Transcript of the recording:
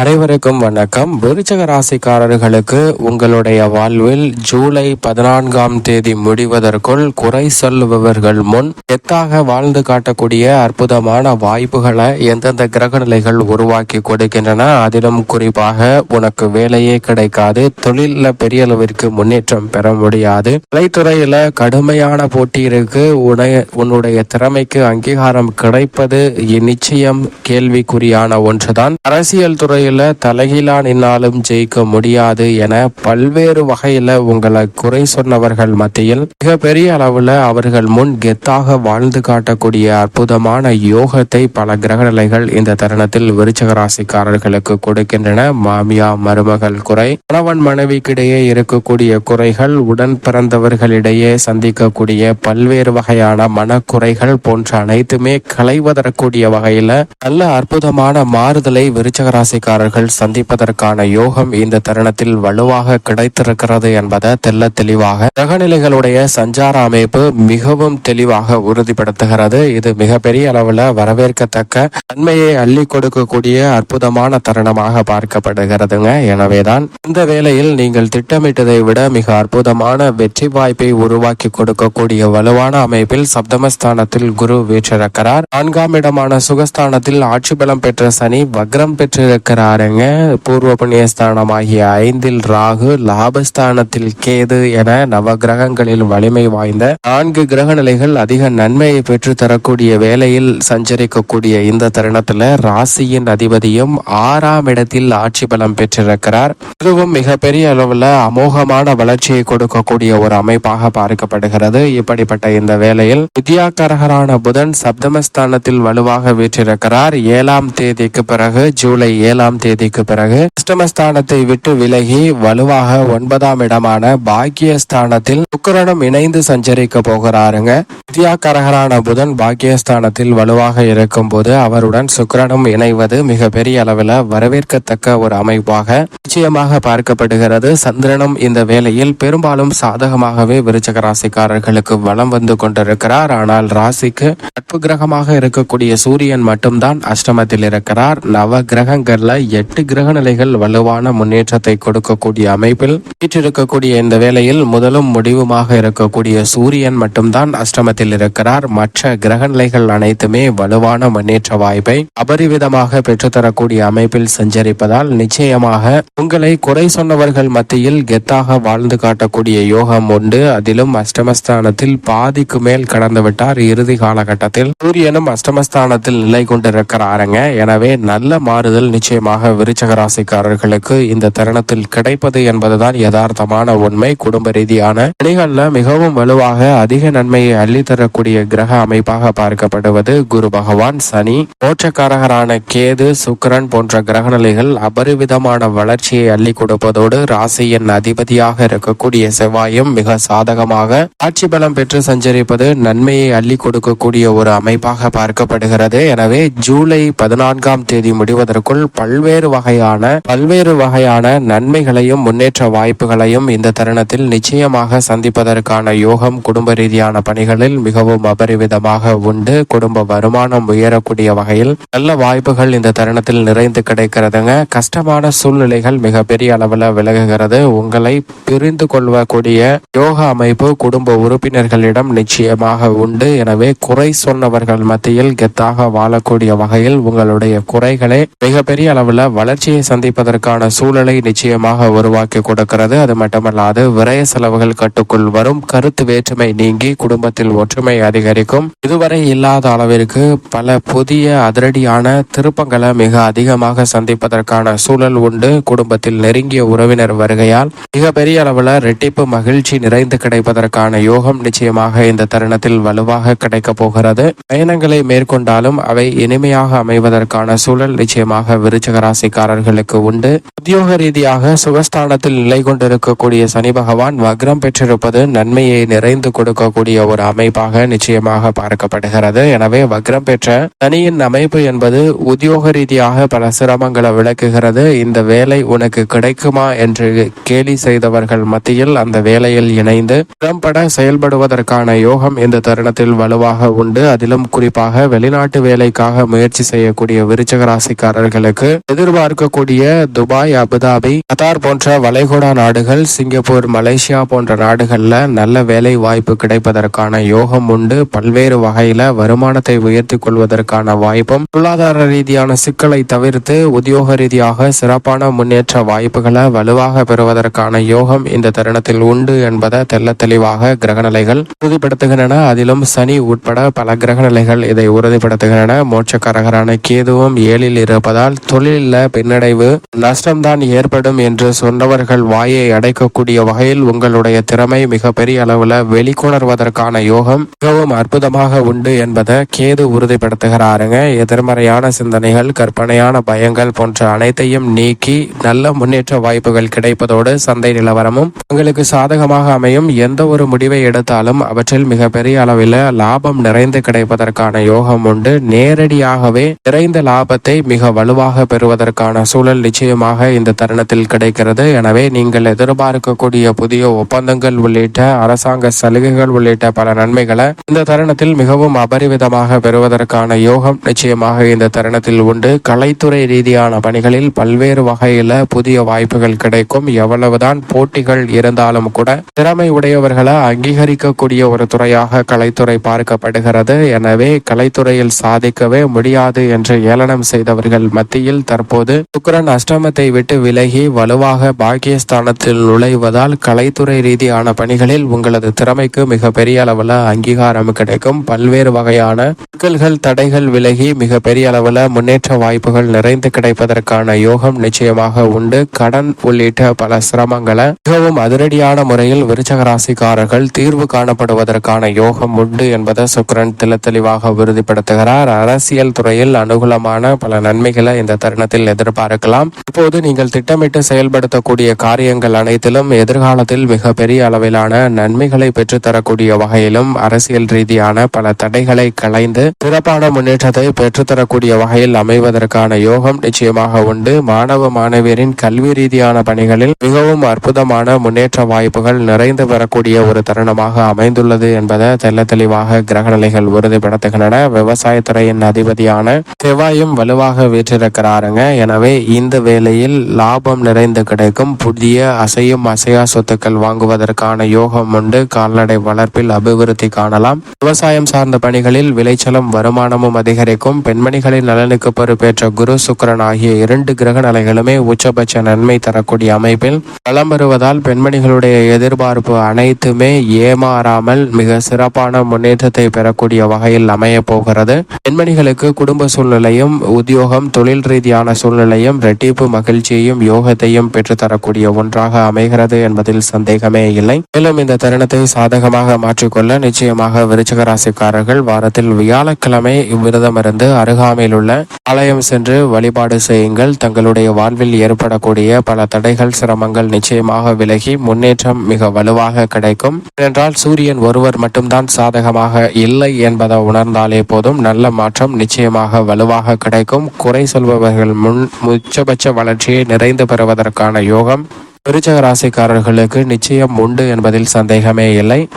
அனைவருக்கும் வணக்கம். விருச்சக ராசிக்காரர்களுக்கு உங்களுடைய வாழ்வில் ஜூலை பதினான்காம் தேதி முடிவதற்குள் குறை சொல்லுபவர்கள் முன் எத்தாக வாழ்ந்து காட்டக்கூடிய அற்புதமான வாய்ப்புகளை எந்தெந்த கிரக நிலைகள் உருவாக்கி கொடுக்கின்றன அதிலும் குறிப்பாக உனக்கு வேலையே கிடைக்காது தொழிலில் பெரிய அளவிற்கு முன்னேற்றம் பெற முடியாது. கலைத்துறையில கடுமையான போட்டி இருக்கு. உன்னுடைய திறமைக்கு அங்கீகாரம் கிடைப்பது நிச்சயம் கேள்விக்குறியான ஒன்றுதான். அரசியல் துறையில தலைகீழா நின்னாலும் ஜெயிக்க முடியாது என பல்வேறு வகையில் உங்களை குறை சொன்னவர்கள் மத்தியில் மிகப்பெரிய அளவில் அவர்கள் முன் கெத்தாக வாழ்ந்து காட்டக்கூடிய அற்புதமான யோகத்தை பல கிரகநிலைகள் இந்த தருணத்தில் விருச்சக ராசிக்காரர்களுக்கு கொடுக்கின்றன. மாமியா மருமகள் குறை கணவன் மனைவிக்கிடையே இருக்கக்கூடிய குறைகள் உடன் பிறந்தவர்களிடையே சந்திக்கக்கூடிய பல்வேறு வகையான மனக்குறைகள் போன்ற அனைத்துமே களைவதற்கூடிய வகையில் நல்ல அற்புதமான மாறுதலை விருச்சக ராசிக்கார ராசிக்காரர்கள் சந்திப்பதற்கான யோகம் இந்த தருணத்தில் வலுவாக கிடைத்திருக்கிறது என்பதை தெல்ல தெளிவாக கிரகநிலைகளுடைய சஞ்சார அமைப்பு மிகவும் தெளிவாக உறுதிப்படுத்துகிறது. இது மிகப்பெரிய அளவில் வரவேற்கத்தக்க நன்மையை அள்ளி கொடுக்கக்கூடிய அற்புதமான தருணமாக பார்க்கப்படுகிறதுங்க. எனவேதான் இந்த வேளையில் நீங்கள் திட்டமிட்டதை விட மிக அற்புதமான வெற்றி வாய்ப்பை உருவாக்கி கொடுக்கக்கூடிய வலுவான அமைப்பில் சப்தமஸ்தானத்தில் குரு வீற்றிருக்கிறார். நான்காம் இடமான சுகஸ்தானத்தில் ஆட்சி பலம் பெற்ற சனி வக்ரம் பெற்றிருக்கிறாருங்க பூர்வ புண்ணியஸ்தானமாகிய ஐந்தில் ராகு லாபஸ்தானத்தில் கேது என நவ கிரகங்களில் வலிமை வாய்ந்த நான்கு கிரக நிலைகள் அதிக நன்மையை பெற்று தரக்கூடிய வேலையில் சஞ்சரிக்கக்கூடிய இந்த தருணத்துல ராசியின் அதிபதியும் ஆறாம் இடத்தில் ஆட்சி பலம் பெற்றிருக்கிறார். இதுவும் மிகப்பெரிய அளவுல அமோகமான வளர்ச்சியை கொடுக்கக்கூடிய ஒரு அமைப்பாக பார்க்கப்படுகிறது. இப்படிப்பட்ட இந்த வேலையில் வித்யாகரகரான புதன் சப்தமஸ்தானத்தில் வலுவாக வீற்றிருக்கிறார். ஏழாம் தேதிக்கு பிறகு ஜூலை ஏழாம் தேதிக்கு பிறகு அஷ்டமஸ்தானத்தை விட்டு விலகி வலுவாக ஒன்பதாம் இடமான பாக்கியஸ்தானத்தில் சுக்கரனும் இணைந்து சஞ்சரிக்க போகிறாருங்க. வித்யாகரகரான புதன் பாக்கியஸ்தானத்தில் வலுவாக இருக்கும் போது அவருடன் சுக்கரனும் இணைவது மிகப்பெரிய அளவில் வரவேற்கத்தக்க ஒரு அமைப்பாக நிச்சயமாக பார்க்கப்படுகிறது. சந்திரனும் இந்த வேளையில் பெரும்பாலும் சாதகமாகவே விருச்சக ராசிக்காரர்களுக்கு வளம் வந்து கொண்டிருக்கிறார். ஆனால் ராசிக்கு நட்பு கிரகமாக இருக்கக்கூடிய சூரியன் மட்டும்தான் அஷ்டமத்தில் இருக்கிறார். நவ கிரகங்கள்ல எட்டு கிரக நிலைகள் வலுவான முன்னேற்றத்தை கொடுக்கக்கூடிய அமைப்பில் வீற்றிருக்கக்கூடிய இந்த வேளையில் முதலும் முடிவுமாக இருக்கக்கூடிய சூரியன் மட்டும்தான் அஷ்டமத்தில் இருக்கிறார். மற்ற கிரக நிலைகள் அனைத்துமே வலுவான முன்னேற்ற வாய்ப்பை அபரிவிதமாக பெற்றுத்தரக்கூடிய அமைப்பில் சஞ்சரிப்பதால் நிச்சயமாக உங்களை குறை சொன்னவர்கள் மத்தியில் கெத்தாக வாழ்ந்து காட்டக்கூடிய யோகம் உண்டு. அதிலும் அஷ்டமஸ்தானத்தில் பாதிக்கு மேல் கடந்துவிட்டார். இறுதி காலகட்டத்தில் சூரியனும் அஷ்டமஸ்தானத்தில் நிலை கொண்டிருக்கிறாருங்க. எனவே நல்ல மாறுதல் நிச்சயமாக விருச்சக ராசிக்காரர்களுக்கு இந்த தருணத்தில் கிடைப்பது என்பதுதான் யதார்த்தமான உண்மை. குடும்ப ரீதியான பணிகள்ல மிகவும் வலுவாக அதிக நன்மையை அள்ளித்தரக்கூடிய கிரக அமைப்பாக பார்க்கப்படுவது குரு பகவான் சனி. மோட்சக்காரகரான கேது சுக்கிரன் போன்ற கிரக நிலைகள் அபரிவிதமான வளர்ச்சியை அள்ளி கொடுப்பதோடு ராசியின் அதிபதியாக இருக்கக்கூடிய செவ்வாயும் மிக சாதகமாக ஆட்சி பலம் பெற்று சஞ்சரிப்பது நன்மையை அள்ளி கொடுக்கக்கூடிய ஒரு அமைப்பாக பார்க்கப்படுகிறது. எனவே ஜூலை பதினான்காம் தேதி முடிவதற்குள் பல்வேறு வகையான பல்வேறு வகையான நன்மைகளையும் முன்னேற்ற வாய்ப்புகளையும் இந்த தருணத்தில் நிச்சயமாக சந்திப்பதற்கான யோகம் குடும்ப ரீதியான பணிகளில் மிகவும் அபரிவிதமாக உண்டு. குடும்ப வருமானம் உயரக்கூடிய வகையில் நல்ல வாய்ப்புகள் இந்த தருணத்தில் நிறைந்து கிடைக்கிறதுங்க. கஷ்டமான சூழ்நிலைகள் மிக பெரிய அளவில் விலகுகிறது. உங்களை பிரிந்து கொள்ளக்கூடிய யோக அமைப்பு குடும்ப உறுப்பினர்களிடம் நிச்சயமாக உண்டு. எனவே குறை சொன்னவர்கள் மத்தியில் கெத்தாக வாழக்கூடிய வகையில் உங்களுடைய குறைகளை மிகப்பெரிய அளவில் வளர்ச்சியை சந்திப்பதற்கான சூழலை நிச்சயமாக உருவாக்கி கொடுக்கிறது. அது மட்டுமல்லாது விரய செலவுகள் கட்டுக்குள் வரும் கருத்து வேற்றுமை நீங்கி குடும்பத்தில் ஒற்றுமை அதிகரிக்கும். இதுவரை இல்லாத அளவிற்கு பல புதிய அதிரடியான திருப்பங்களை மிக அதிகமாக சந்திப்பதற்கான சூழல் உண்டு. குடும்பத்தில் நெருங்கிய உறவினர் வருகையால் மிக பெரிய அளவில் ரெட்டிப்பு மகிழ்ச்சி நிறைந்து கிடைப்பதற்கான யோகம் நிச்சயமாக இந்த தருணத்தில் வலுவாக கிடைக்கப் போகிறது. பயணங்களை மேற்கொண்டாலும் அவை இனிமையாக அமைவதற்கான சூழல் நிச்சயமாக விருச்சக ராசிக்காரர்களுக்கு உண்டு. உத்தியோக ரீதியாக சுகஸ்தானத்தில் நிலை கொண்டிருக்கக்கூடிய சனி பகவான் வக்ரம் பெற்றிருப்பது நன்மையை நிறைந்து கொடுக்கக்கூடிய ஒரு அமைப்பாக நிச்சயமாக பார்க்கப்படுகிறது. எனவே வக்ரம் பெற்ற சனியின் அமைப்பு என்பது உத்தியோக ரீதியாக பல சிரமங்களை விளக்குகிறது. இந்த வேலை உனக்கு கிடைக்குமா என்று கேலி செய்தவர்கள் மத்தியில் அந்த வேலையில் இணைந்து திறம்பட செயல்படுவதற்கான யோகம் இந்த தருணத்தில் வலுவாக உண்டு. அதிலும் குறிப்பாக வெளிநாட்டு வேலைக்காக முயற்சி செய்யக்கூடிய விருச்சக ராசிக்காரர்களுக்கு எதிர்பார்க்கக்கூடிய துபாய் அபுதாபி கத்தார் போன்ற வளைகுடா நாடுகள் சிங்கப்பூர் மலேசியா போன்ற நாடுகள்ல நல்ல வேலை வாய்ப்பு கிடைப்பதற்கான யோகம் உண்டு. பல்வேறு வகையில வருமானத்தை உயர்த்தி கொள்வதற்கான வாய்ப்பும் பொருளாதார ரீதியான சிக்கலை தவிர்த்து உத்தியோக ரீதியாக சிறப்பான முன்னேற்ற வாய்ப்புகளை வலுவாக பெறுவதற்கான யோகம் இந்த தருணத்தில் உண்டு என்பதை தெல்ல தெளிவாக கிரகநிலைகள் உறுதிப்படுத்துகின்றன. அதிலும் சனி உட்பட பல கிரகநிலைகள் இதை உறுதிப்படுத்துகின்றன. மோட்சக்காரகரான கேதுவும் ஏழில் இருப்பதால் தொழில் தொழிலில் பின்னடைவு. நஷ்டம்தான் ஏற்படும் என்று சொன்னவர்கள் வாயை அடைக்கக்கூடிய வகையில் உங்களுடைய திறமை மிகப்பெரிய அளவில் வெளிக்கொணர்வதற்கான யோகம் மிகவும் அற்புதமாக உண்டு என்பதை கேது உறுதிப்படுத்துகிறாருங்க. எதிர்மறையான சிந்தனைகள் கற்பனையான பயங்கள் போன்ற அனைத்தையும் நீக்கி நல்ல முன்னேற்ற வாய்ப்புகள் கிடைப்பதோடு சந்தை நிலவரமும் உங்களுக்கு சாதகமாக அமையும். எந்த ஒரு முடிவை எடுத்தாலும் அவற்றில் மிகப்பெரிய அளவில் லாபம் நிறைந்து கிடைப்பதற்கான யோகம் உண்டு. நேரடியாகவே நிறைந்த லாபத்தை மிக வலுவாக பெறும் பெறுவதற்கான சூழல் நிச்சயமாக இந்த தருணத்தில் கிடைக்கிறது. எனவே நீங்கள் எதிர்பார்க்கக்கூடிய புதிய ஒப்பந்தங்கள் உள்ளிட்ட அரசாங்க சலுகைகள் உள்ளிட்ட பல நன்மைகளை இந்த தருணத்தில் மிகவும் அபரிவிதமாக பெறுவதற்கான யோகம் நிச்சயமாக இந்த தருணத்தில் உண்டு. கலைத்துறை ரீதியான பணிகளில் பல்வேறு வகையில புதிய வாய்ப்புகள் கிடைக்கும். எவ்வளவுதான் போட்டிகள் இருந்தாலும் கூட திறமை உடையவர்களை அங்கீகரிக்கக்கூடிய ஒரு துறையாக கலைத்துறை பார்க்கப்படுகிறது. எனவே கலைத்துறையில் சாதிக்கவே முடியாது என்று ஏளனம் செய்தவர்கள் மத்தியில் தற்போது சுக்கிரன் அஷ்டமத்தை விட்டு விலகி வலுவாக பாக்கியஸ்தானத்தில் நுழைவதால் கலைத்துறை ரீதியான பணிகளில் உங்களது திறமைக்கு மிக பெரிய அளவில் அங்கீகாரம் கிடைக்கும். பல்வேறு வகையான சிக்கல்கள் தடைகள் விலகி மிக பெரிய அளவில் முன்னேற்ற வாய்ப்புகள் நிறைந்து கிடைப்பதற்கான யோகம் நிச்சயமாக உண்டு. கடன் உள்ளிட்ட பல சிரமங்களை மிகவும் அதிரடியான முறையில் விருச்சக ராசிக்காரர்கள் தீர்வு காணப்படுவதற்கான யோகம் உண்டு என்பதை சுக்ரன் தெளிவாக உறுதிப்படுத்துகிறார். அரசியல் துறையில் அனுகூலமான பல நன்மைகளை இந்த தருணத்தில் எதிர்பார்க்கலாம். இப்போது நீங்கள் திட்டமிட்டு செயல்படுத்தக்கூடிய காரியங்கள் அனைத்திலும் எதிர்காலத்தில் மிக பெரிய அளவிலான நன்மைகளை பெற்றுத்தரக்கூடிய வகையிலும் அரசியல் ரீதியான பல தடைகளை களைந்து சிறப்பான முன்னேற்றத்தை பெற்றுத்தரக்கூடிய வகையில் அமைவதற்கான யோகம் நிச்சயமாக உண்டு. மாணவ மாணவியரின் கல்வி ரீதியான பணிகளில் மிகவும் அற்புதமான முன்னேற்ற வாய்ப்புகள் நிறைந்து பெறக்கூடிய ஒரு தருணமாக அமைந்துள்ளது என்பதை தெல்ல தெளிவாக கிரகநிலைகள் உறுதிப்படுத்துகின்றன. விவசாயத்துறையின் அதிபதியான செவ்வாயும் வலுவாக வீற்றிருக்கிறாருங்க எனவே இந்த வேளையில் லாபம் நிறைந்து கிடைக்கும். புதிய அசையும் அசையா சொத்துக்கள் வாங்குவதற்கான யோகம் உண்டு. கால்நடை வளர்ப்பில் அபிவிருத்தி காணலாம். விவசாயம் சார்ந்த பணிகளில் விளைச்சலும் வருமானமும் அதிகரிக்கும். பெண்மணிகளின் நலனுக்கு பொறுப்பேற்ற குரு சுக்கிரன் ஆகிய இரண்டு கிரக நிலைகளுமே உச்சபட்ச நன்மை தரக்கூடிய அமைப்பில் வலம் வருவதால் பெண்மணிகளுடைய எதிர்பார்ப்பு அனைத்துமே ஏமாறாமல் மிக சிறப்பான முன்னேற்றத்தை பெறக்கூடிய வகையில் அமைய போகிறது. பெண்மணிகளுக்கு குடும்ப சூழ்நிலையும் உத்தியோகம் தொழில் ரீதியாக ரீதியான சூழ்நிலையும் ரெட்டிப்பு மகிழ்ச்சியையும் யோகத்தையும் பெற்றுத்தரக்கூடிய ஒன்றாக அமைகிறது என்பதில் சந்தேகமே இல்லை. மேலும் இந்த தருணத்தை சாதகமாக மாற்றிக்கொள்ள நிச்சயமாக விருச்சக ராசிக்காரர்கள் வாரத்தில் வியாழக்கிழமை இவ்விரதமிருந்து அருகாமையில் உள்ள ஆலயம் சென்று வழிபாடு செய்யுங்கள். தங்களுடைய வாழ்வில் ஏற்படக்கூடிய பல தடைகள் சிரமங்கள் நிச்சயமாக விலகி முன்னேற்றம் மிக வலுவாக கிடைக்கும். ஏனென்றால் சூரியன் ஒருவர் மட்டும்தான் சாதகமாக இல்லை என்பதை உணர்ந்தாலே போதும். நல்ல மாற்றம் நிச்சயமாக வலுவாக கிடைக்கும். குறை சொல்பவர்கள் முன் உச்சபட்ச வளர்ச்சியை நிறைந்து பெறுவதற்கான யோகம் விருச்சக ராசிக்காரர்களுக்கு நிச்சயம் உண்டு என்பதில் சந்தேகமே இல்லை.